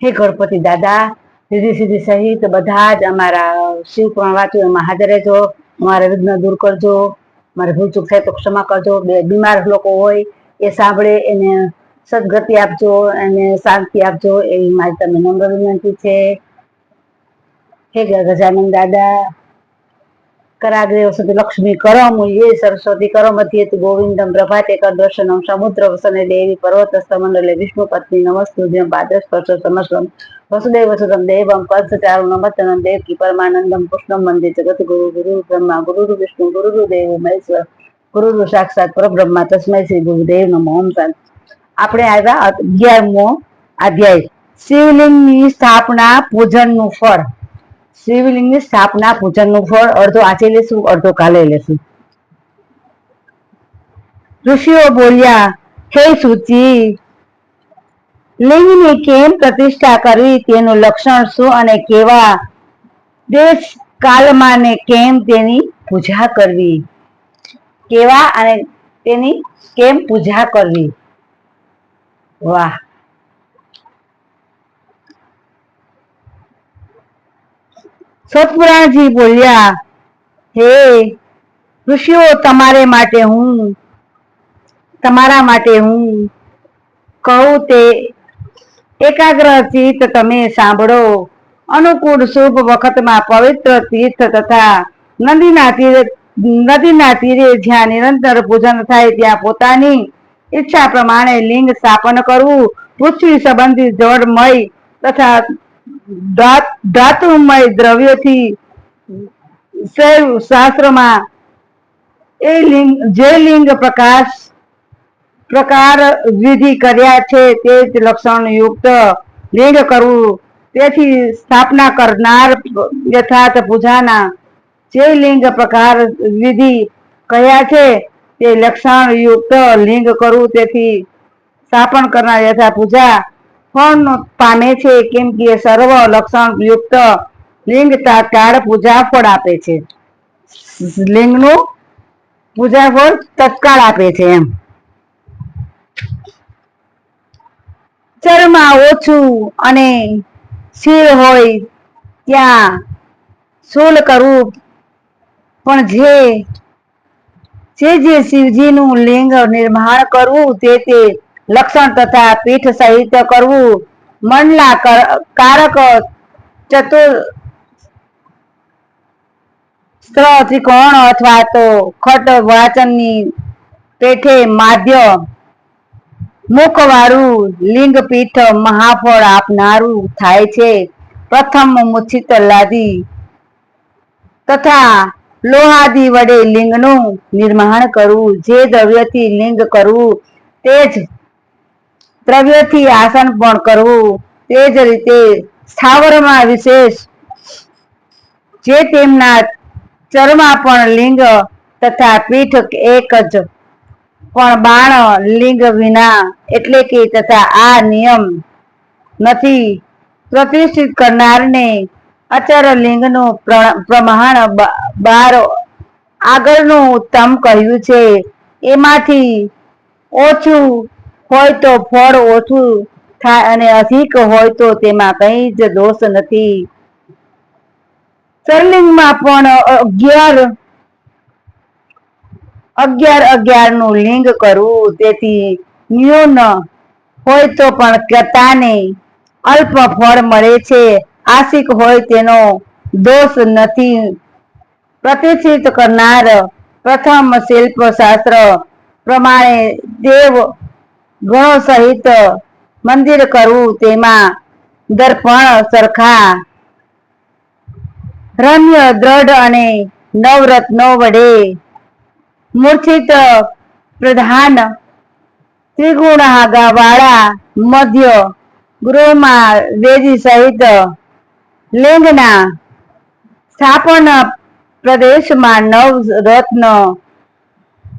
હે ગણપતિ દાદા, સીધી સીધી સહિત બધા જ અમારા શિવ પણ વાંચ્યું એમાં હાજર રહેજો. મારા વિઘ્ન દૂર કરજો. મારે ભૂલ ચૂક થાય તો ક્ષમા કરજો. બે બીમાર લોકો હોય એ સાંભળે, એને સદગતિ આપજો, એને શાંતિ આપજો. એવી મારી તમને નમ્ર વિનંતી છે. હે ગજાનંદ દાદા. కరాగ్రే వసతి లక్ష్మి కరముయే సరస్వతి కరమతియతి గోవిందం ప్రభాతేక దర్శనం సముద్ర వసనే దేవి పర్వత స్తమండలే విష్ణు పత్ని నమస్తూజ్యం పాదస్పర్శ సమస్వం వసుదేవ సుతం దేవం పద్చారు నమతనం దేవకి పరమానందం కృష్ణం వందే జగత్ గురు గురు బ్రహ్మ గురు విష్ణు గురు దేవ మహేశ్వర ગુરુ સાક્ષાત પરબ્રહ્મા તસ્મય શ્રી ગુરુદેવ નમો ઓમ શાંતિ આપણે આવ્યા અગિયારમો અધ્યાય શિવલિંગની સ્થાપના પૂજનનું ફળ શિવલિંગની સ્થાપના પૂજનનું ફળ અડધો આજે લેશું, અડધો કાલે લેશું. ઋષિઓ બોલ્યા, હે સૂચિ લિંગની કેમ પ્રતિષ્ઠા કરવી? તેનું લક્ષણ શું અને કેવા દેશ કાલમાં ને કેમ તેની પૂજા કરવી? કેવા અને તેની કેમ પૂજા કરવી? વાહ. સતપુરાણજી બોલ્યા, હે, ઋષિઓ, તમારે માટે હું, તમારા માટે હું કહું તે એકાગ્ર ચિત્ત તમે સાંભળો. અનુકૂળ શુભ વખતમાં પવિત્ર તીર્થ તથા નદીના તીરે નદીના તીરે જ્યાં નિરંતર પૂજન થાય ત્યાં પોતાની ઈચ્છા પ્રમાણે લિંગ સ્થાપન કરવું, પૃથ્વી સંબંધી જળમય તથા ધાતુમય દ્રવ્યોથી શૈવ શાસ્ત્રમાં એ લિંગ, જે લિંગ પ્રકાશ, પ્રકાર વિધિ કર્યા છે તે જ લક્ષણ યુક્ત લિંગ કરવું. તેથી સ્થાપના કરનાર યથાર્થ પૂજાના જે લિંગ પ્રકાર વિધિ કયા છે તે લક્ષણ યુક્ત લિંગ કરવું. તેથી સ્થાપન કરનાર યથા પૂજા ફળ પામે છે કેમ કે સર્વ લક્ષણ યુક્ત લિંગ તાત્કાળ પૂજા ફળ આપે છે. લિંગનું પૂજા ફળ તત્કાળ આપે છે એમ. ચરમાં ઓછું અને શિર હોય ત્યાં શૂલ કરવું પણ જે જે જે શિવજીનું લિંગ નિર્માણ કરવું તે તે લક્ષણ તથા પીઠ સહિત કરવું મંડલા કારક ચતુર ત્રિકોણ અથવા તો ખટ વાચનની પેઠે માધ્ય મુખ વાળું લિંગ પીઠ મહાફળ આપનારું થાય છે. પ્રથમ મુછિત લાદી તથા લોહાદી વડે લિંગનું નિર્માણ કરવું, જે દ્રવ્યથી લિંગ કરવું, તે જ દ્રવ્યથી આસન પણ કરવું? તે જ રીતે સ્થાવરમાં વિશેષ જે તેમના ચરમાં પણ લિંગ તથા પીઠ એક જ પણ બાણ લિંગ વિના એટલે કે તથા આ નિયમ નથી. પ્રતિષ્ઠિત કરનારને અચર લિંગનું પ્રમાણ બાર આગળનું ઉત્તમ કહ્યું છે. એમાંથી ઓછું હોય તો ફળ ઓછું થાય અને અધિક હોય તો તેમાં કઈ જ દોષ નથી. સરલિંગમાં પણ અગિયાર અગિયાર અગિયારનું લિંગ કરવું, તેથી ન્યૂન હોય તો પણ કતાને અલ્પ ફળ મળે છે. આશિક હોય તેનો દોષ નથી. પ્રતિષ્ઠિત કરનાર પ્રથમ શિલ્પ શાસ્ત્ર પ્રમાણે દેવ ગણો સહિત મંદિર કરવું તેમાં દર્પણ, સરખા, રમ્ય, દ્રઢ અને નવરત્નો વડે મૂર્છિત પ્રધાન ત્રિગુણાગા વાળા મધ્ય ગૃહમાં વેદી સહિત લિંગના સ્થાપન પ્રદેશમાં નવ રત્ન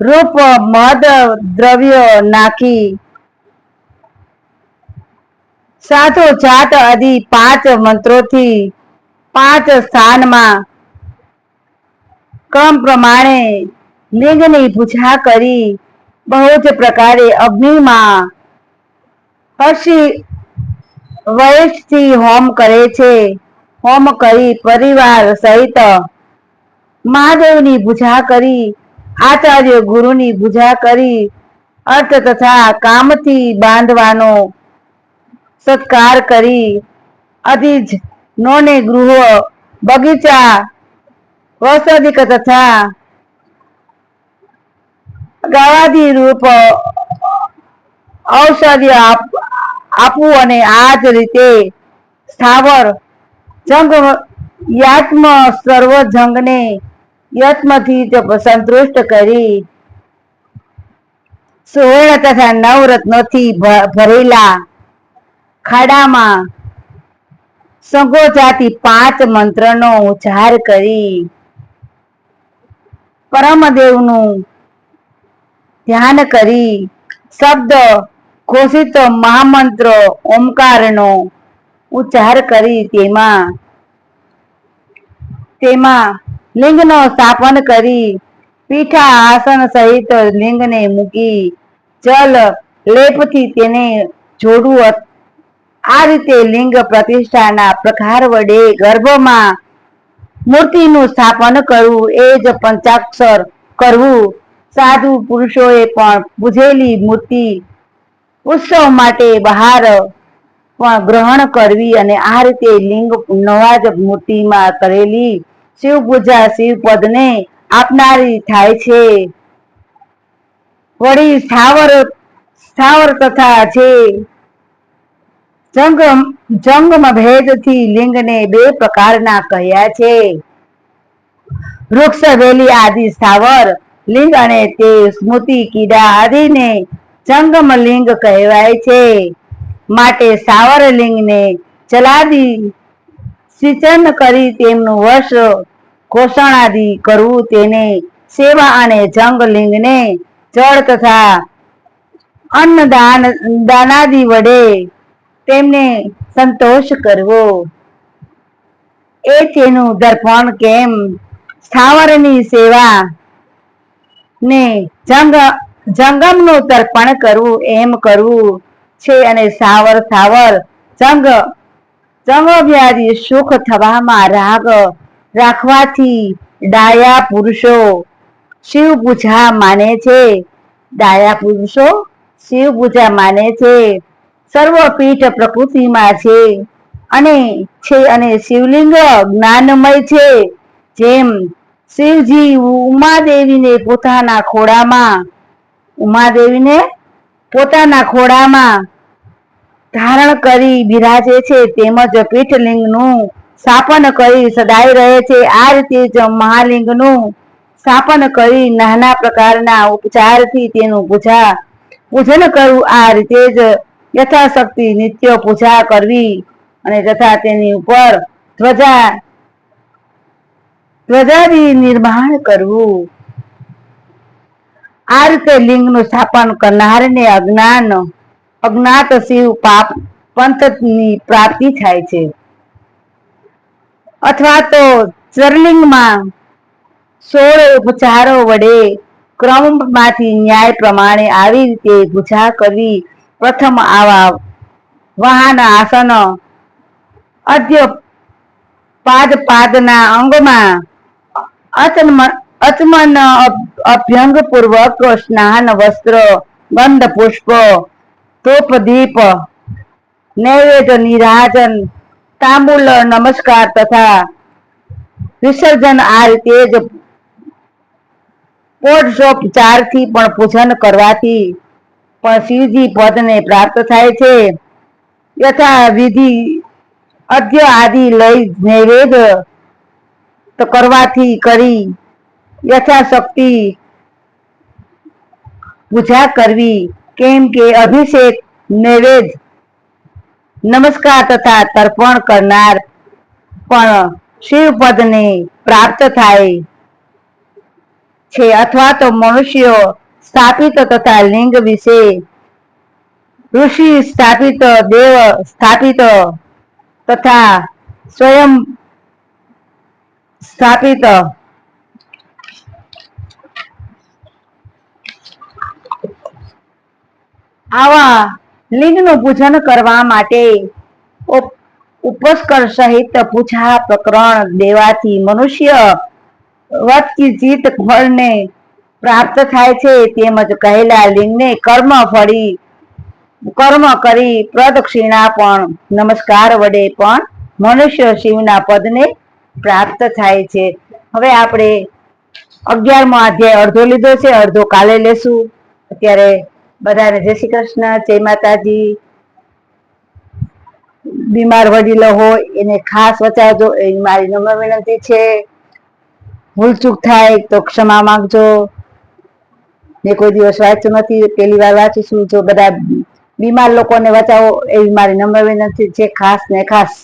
રૂપ મદ દ્રવ્ય નાખી સાતો જાત આદિ પાંચ મંત્રોથી પાંચ સ્થાનમાં ક્રમ પ્રમાણે લિંગની પૂજા કરી બહુ જ પ્રકારે અગ્નિમાં હર્ષી વયસથી હોમ કરે છે. હોમ કરી પરિવાર સહિત મહાદેવની પૂજા કરી, આચાર્ય ગુરુની પૂજા કરી, અર્થ તથા કામથી બાંધવાનો સત્કાર કરી. અધિજ નોને ગૃહ, બગીચા વસદિક તથા ગવાદી રૂપ ઔષધિ આપવું અને આ જ રીતે સ્થાવર જંગ યાત્મ સર્વ જંગને યત્મથી સંતુષ્ટ કરી. સુવર્ણ તથા નવરત્નોથી ભરેલા ખાડામાં. સંગોજાતી પાંચ મંત્રનો ઉચ્ચાર કરી. પરમદેવનું ધ્યાન કરી. શબ્દ ઘોષિત મહામંત્ર ઓમકારનો ઉચ્ચાર કરી તેમાં. તેમાં લિંગનો સ્થાપન કરી. પીઠા આસન સહિત લિંગને મૂકી. જલ લેપથી તેને જોડવું આ રીતે લિંગ પ્રતિષ્ઠાના પ્રકાર વડે ગર્ભમાં મૂર્તિનું સ્થાપન કરવું એ જ પંચાક્ષર કરવું. સાધુ પુરુષોએ પણ પૂજેલી મૂર્તિ ઉત્સવ માટે બહાર પણ ગ્રહણ કરવી અને આ રીતે લિંગ નવાજ મૂર્તિમાં કરેલી શિવ પૂજા શિવ પદને આપનારી થાય છે. વળી સ્થાવર સ્થાવર તથા છે જંગમ જંગમ ભેદથી લિંગને બે પ્રકારના કહ્યા છે. વૃક્ષ, વેલી આદિ સ્થાવર, લિંગ અને તે સ્મૃતિ, કીડા આદિને જંગમ લિંગ કહેવાય છે. માટે સ્થાવર લિંગને ચલાદી સિંચન કરી તેમનું વર્ષ ઘોષણાદિ કરવું તેને સેવા અને જંગ લિંગને જળ તથા અન્નદાન, દાનાદિ વડે તેમને સંતોષ કરવો. એ તેનું દર્પણ કેમ? સ્થાવરની સેવા ને જંગ, જંગમનું તર્પણ કરવું એમ કરવું છે અને સાવર સાવર, જંગ, જંગવ્યાધિ સુખ થવામાં રાગ રાખવાથી ડાયા પુરુષો શિવ પૂજા માને છે. ડાયા પુરુષો શિવ પૂજા માને છે. સર્વ પીઠ પ્રકૃતિમાં છે. અને છે અને શિવલિંગ જ્ઞાનમય છે. જેમ શિવજી ઉમાદેવીને પોતાના ખોળામાં, ઉમાદેવીને પોતાના ખોળામાં ધારણ કરી બિરાજે છે. તેમજ પીઠલિંગનું સ્થાપન કરી સદાય રહે છે. આ રીતે જ મહાલિંગનું સ્થાપન કરી નાના પ્રકારના ઉપચારથી તેનું પૂજા, પૂજન કરવું આ રીતે જ યથાશક્તિ, નિત્ય પૂજા કરવી અને તથા તેની ઉપર ધ્વજા ધ્વજાદી નિર્માણ કરવું. આ રીતે લિંગનું સ્થાપન કરનારને અજ્ઞાન, અજ્ઞાત શિવ પાપ પંથની પ્રાપ્તિ થાય છે. અથવા તો ચરલિંગમાં સોળ ઉપચારો વડે ક્રમમાંથી ન્યાય પ્રમાણે આવી રીતે પૂજા કરવી પ્રથમ આવા વાહન આસન અધ્ય પાદ પાદના અંગમાં અચમન અભ્યંગ પૂર્વક સ્નાન વસ્ત્ર, ગંધ પુષ્પ, ધૂપ, દીપ, નૈવેદ્ય, નિરાજન, તાંબુલ, નમસ્કાર તથા વિસર્જન આ રીતે જ ચારથી પણ પૂજન કરવાથી પણ શિવજી પદને પ્રાપ્ત થાય છે. યથા વિધિ અધ્ય આદિ લઈ નૈવેદ્ય તો કરવાથી કરી યથાશક્તિ પૂજા કરવી. કેમ કે અભિષેક, નૈવેદ, નમસ્કાર તથા તર્પણ કરનાર પણ શિવપદને પ્રાપ્ત થાય છે. અથવા તો મનુષ્યો સ્થાપિત તથા લિંગ વિશે. ઋષિ સ્થાપિત, દેવ સ્થાપિત તથા સ્વયં સ્થાપિત. આવા લિંગનું પૂજન કરવા માટે ઉપ- ઉપસ્કર સહિત પૂછા પ્રકરણ દેવાથી મનુષ્ય વતકી જીત ફળને પ્રાપ્ત થાય છે તેમજ કહેલા લિંગને કર્મ ફળી, કર્મ કરી પ્રદક્ષિણા પણ નમસ્કાર વડે પણ મનુષ્ય શિવના પદને પ્રાપ્ત થાય છે. હવે આપણે અગિયારમો અધ્યાય અડધો લીધો છે, અડધો કાલે લેશું. અત્યારે બધાને જય શ્રી કૃષ્ણ, જય માતાજી. બીમાર વડીલો હોય એને ખાસ વચાવજો, એ મારી નમ્ર વિનંતી છે. ભૂલચૂક થાય તો ક્ષમા માંગજો. મેં કોઈ દિવસ વાંચ્યું નથી, પહેલી વાર વાંચીશું જો બધા બીમાર લોકોને બચાવો, એવી મારી નમ્ર વિનંતી છે, ખાસ ને ખાસ.